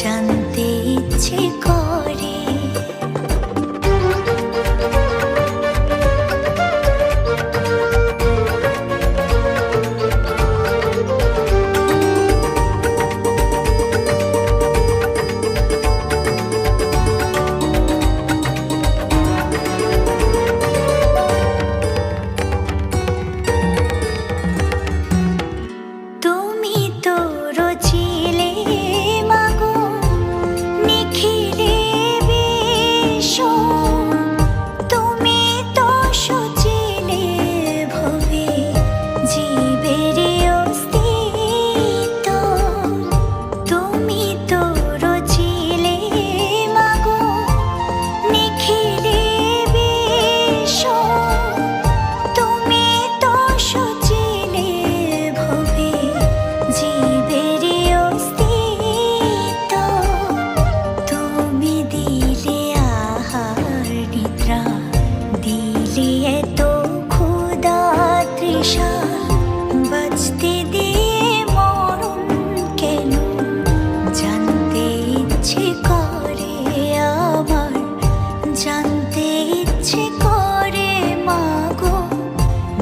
জানতে ইচ্ছে আমার জানতে ইচ্ছে মাগো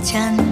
জানতে